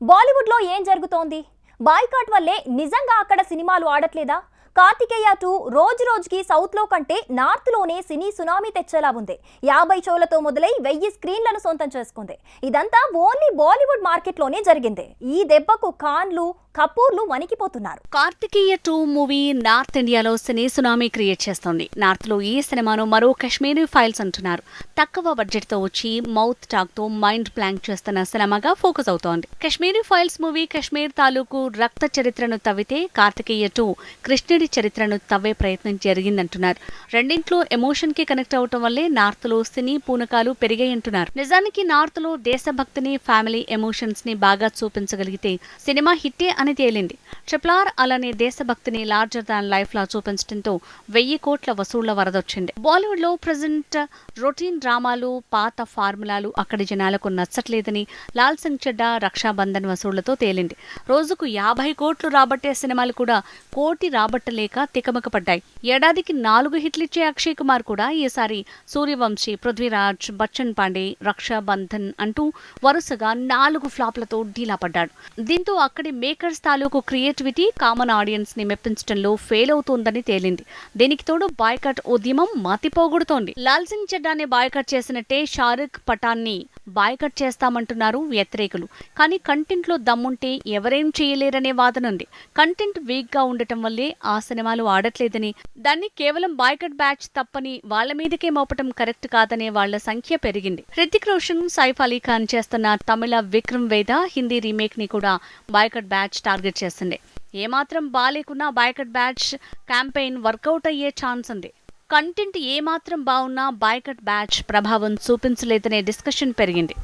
బాలీవుడ్లో ఏం జరుగుతోంది? బాయ్కాట్ వల్లే నిజంగా అక్కడ సినిమాలు ఆడట్లేదా? కార్తికేయ టూ రోజు రోజుకి సౌత్లో కంటే నార్త్లోనే సినీ సునామీ తెచ్చేలా ఉంది. యాభై షోలతో మొదలై వెయ్యి స్క్రీన్లను సొంతం చేసుకుంది. ఇదంతా ఓన్లీ బాలీవుడ్ మార్కెట్లోనే జరిగింది. ఈ దెబ్బకు ఖాన్లు కపూర్లు వణికిపోతున్నారు. కార్తికేయ టూ మూవీ నార్త్ ఇండియాలో సినీ సునామీ క్రియేట్ చేస్తోంది. నార్త్లో ఈ సినిమాను మరో కశ్మీరీ ఫైల్స్ అంటున్నారు. తక్కువ బడ్జెట్తో వచ్చి మౌత్ టాక్తో మైండ్ ప్లాంక్ చేస్తున్న సినిమాగా ఫోకస్ అవుతోంది. కశ్మీరీ ఫైల్స్ మూవీ కశ్మీర్ తాలూకు రక్త చరిత్రను తవ్వితే కార్తికేయ టూ కృష్ణుడి చరిత్రను తవ్వే ప్రయత్నం జరిగిందంటున్నారు. రెండింట్లో ఎమోషన్కి కనెక్ట్ అవటం వల్లే నార్త్లో సినీ పూనకాలు పెరిగాయంటున్నారు. నిజానికి నార్త్లో దేశభక్తిని ఫ్యామిలీ ఎమోషన్స్ని బాగా చూపించగలిగితే సినిమా హిట్టే అని తేలింది. ట్రిపుల్ ఆర్ అలానే దేశభక్తిని లార్జర్ దాన్ లైఫ్ లా చూపించడంతో వెయ్యి కోట్ల వసూళ్ళ వరదొచ్చింది. బాలీవుడ్లో ప్రజెంట్ రొటీన్ డ్రామాలు పాత ఫార్ములాలు అక్కడి జనాలకు నచ్చట్లేదని లాల్ సింగ్ చెడ్డా రక్షాబంధన్ వసూళ్ళతో తేలింది. రోజుకు యాభై కోట్లు రాబట్టే సినిమాలు కూడా కోటి రాబట్టలేక తికమకపడ్డాయి. ఏడాదికి నాలుగు హిట్లిచ్చే అక్షయ్ కుమార్ కూడా ఈసారి సూర్యవంశీ పృథ్వీరాజ్ బచ్చన్ పాండే రక్షాబంధన్ అంటూ వరుసగా నాలుగు ఫ్లాప్లతో ఢీలా పడ్డాడు. దీంతో అక్కడి మేకర్స్ తాలూకు క్రియేటివిటీ కామన్ ఆడియన్స్ని మెప్పించడంలో ఫెయిల్ అవుతోందని తేలింది. దీనికి తోడు బాయ్కట్ ఉద్యమం మాతిపోగొడుతోంది. లాల్ సింగ్ చెడ్డాని బాయ్కట్ చేసినట్టే షారుఖ్ పఠాన్ని బాయ్కట్ చేస్తామంటున్నారు వ్యతిరేకులు. కానీ కంటెంట్లో దమ్ముంటే ఎవరేం చేయలేరనే వాదన ఉంది కంటెంట్ వీక్గా ఉండటం వల్లే ఆ సినిమాలు ఆడట్లేదని దాన్ని కేవలం బాయ్కట్ బ్యాచ్ తప్పని వాళ్ళ మీదకే మోపటం కరెక్ట్ కాదనే వాళ్ళ సంఖ్య పెరిగింది. హృతిక్ రోషన్ సైఫ్ అలీ ఖాన్ చేస్తున్న తమిళ విక్రమ్ వేద హిందీ రీమేక్ని కూడా బాయ్కట్ బ్యాచ్ టార్గెట్ చేసింది ఏమాత్రం బాగాలేకున్నా boycott batch campaign work out అయ్యే ఛాన్స్ ఉంది. కంటెంట్ ఏమాత్రం బాగున్నా బాయ్కట్ బ్యాచ్ ప్రభావం చూపించలేదనే డిస్కషన్ పెరిగింది.